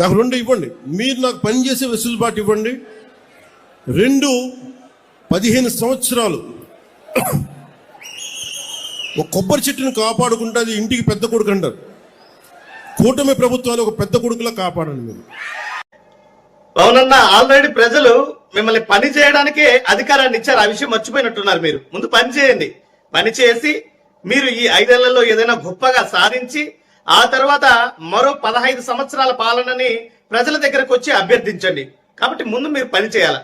నాకు రెండు ఇవ్వండి. మీరు నాకు పనిచేసే వెసులుబాటు ఇవ్వండి. రెండు పదిహేను సంవత్సరాలు ఒక కొబ్బరి చెట్టును కాపాడుకుంటే అది ఇంటికి పెద్ద కొడుకు అంటారు. కూటమి ప్రభుత్వాలు ఒక పెద్ద కొడుకులా కాపాడండి మీరు. అవునన్నా ఆల్రెడీ ప్రజలు మిమ్మల్ని పని చేయడానికే అధికారాన్ని ఇచ్చారు. ఆ విషయం మర్చిపోయినట్టున్నారు మీరు. ముందు పని చేయండి. పని చేసి మీరు ఈ ఐదేళ్ళలో ఏదైనా గొప్పగా సాధించి ఆ తర్వాత మరో పదహైదు సంవత్సరాల పాలనని ప్రజల దగ్గరకు వచ్చి అభ్యర్థించండి. కాబట్టి ముందు మీరు పని చేయాలి.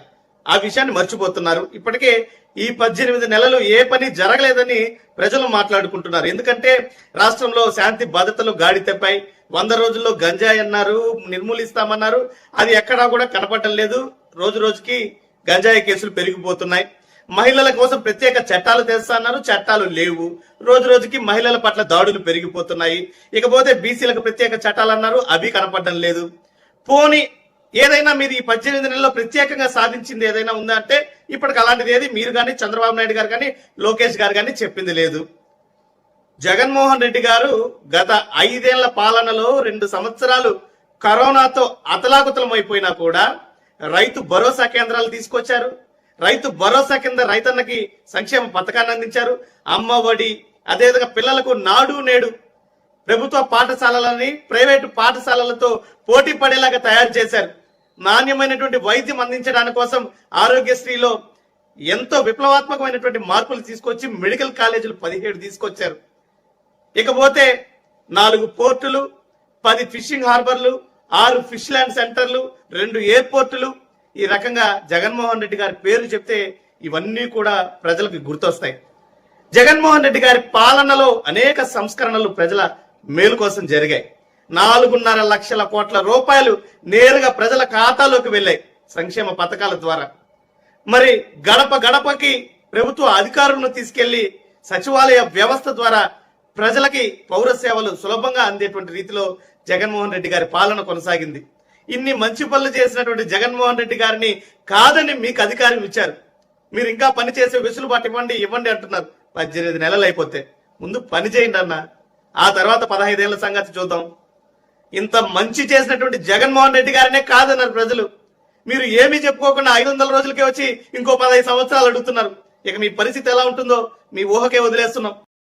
ఆ విషయాన్ని మర్చిపోతున్నారు. ఇప్పటికే ఈ పద్దెనిమిది నెలలు ఏ పని జరగలేదని ప్రజలు మాట్లాడుకుంటున్నారు. ఎందుకంటే రాష్ట్రంలో శాంతి భద్రతలు గాడి తెప్పాయి. వంద రోజుల్లో గంజాయి అన్నారు నిర్మూలిస్తామన్నారు అది ఎక్కడా కూడా కనపడటం లేదు. రోజు రోజుకి గంజాయి కేసులు పెరిగిపోతున్నాయి. మహిళల కోసం ప్రత్యేక చట్టాలు తెస్తాన్నారు చట్టాలు లేవు. రోజు రోజుకి మహిళల పట్ల దాడులు పెరిగిపోతున్నాయి. ఇకపోతే బీసీలకు ప్రత్యేక చట్టాలు అన్నారు. అవి కనపడడం లేదు. పోని ఏదైనా మీరు ఈ పద్దెనిమిది నెలల్లో ప్రత్యేకంగా సాధించింది ఏదైనా ఉందా అంటే ఇప్పటికి అలాంటిది ఏది మీరు కానీ చంద్రబాబు నాయుడు గారు కానీ లోకేష్ గారు కానీ చెప్పింది లేదు. జగన్మోహన్ రెడ్డి గారు గత ఐదేళ్ళ పాలనలో రెండు సంవత్సరాలు కరోనాతో అతలాకుతలం అయిపోయినా కూడా రైతు భరోసా కేంద్రాలు తీసుకొచ్చారు. రైతు భరోసా కింద రైతన్నకి సంక్షేమ పథకాన్ని అందించారు. అమ్మ ఒడి అదేవిధంగా పిల్లలకు నాడు నేడు ప్రభుత్వ పాఠశాలలని ప్రైవేటు పాఠశాలలతో పోటీ పడేలాగా తయారు చేశారు. నాణ్యమైనటువంటి వైద్యం అందించడానికి కోసం ఆరోగ్యశ్రీలో ఎంతో విప్లవాత్మకమైనటువంటి మార్పులు తీసుకొచ్చి మెడికల్ కాలేజీలు పదిహేడు తీసుకొచ్చారు. ఇకపోతే నాలుగు పోర్టులు పది ఫిషింగ్ హార్బర్లు ఆరు ఫిష్ ల్యాండ్ సెంటర్లు రెండు ఎయిర్పోర్టులు ఈ రకంగా జగన్మోహన్ రెడ్డి గారి పేరు చెప్తే ఇవన్నీ కూడా ప్రజలకు గుర్తొస్తాయి. జగన్మోహన్ రెడ్డి గారి పాలనలో అనేక సంస్కరణలు ప్రజల మేలు కోసం జరిగాయి. నాలుగున్నర లక్షల కోట్ల రూపాయలు నేరుగా ప్రజల ఖాతాలోకి వెళ్ళాయి సంక్షేమ పథకాల ద్వారా. మరి గడప గడపకి ప్రభుత్వ అధికారులను తీసుకెళ్ళి సచివాలయ వ్యవస్థ ద్వారా ప్రజలకి పౌర సేవలు సులభంగా అందేటువంటి రీతిలో జగన్మోహన్ రెడ్డి గారి పాలన కొనసాగింది. ఇన్ని మంచి పనులు చేసినటువంటి జగన్మోహన్ రెడ్డి గారిని కాదని మీకు అధికారం ఇచ్చారు. మీరు ఇంకా పని చేసే వెసులుబాటు ఇవ్వండి ఇవ్వండి అంటున్నారు. పద్దెనిమిది నెలలు అయిపోతే. ముందు పని చేయండి అన్న. ఆ తర్వాత పదహైదేళ్ళ సంగతి చూద్దాం. ఇంత మంచి చేసినటువంటి జగన్మోహన్ రెడ్డి గారినే కాదన్నారు ప్రజలు. మీరు ఏమీ చెప్పుకోకుండా ఐదు వందల రోజులకే వచ్చి ఇంకో పదహైదు సంవత్సరాలు అడుగుతున్నారు. ఇక మీ పరిస్థితి ఎలా ఉంటుందో మీ ఊహకే వదిలేస్తున్నాం.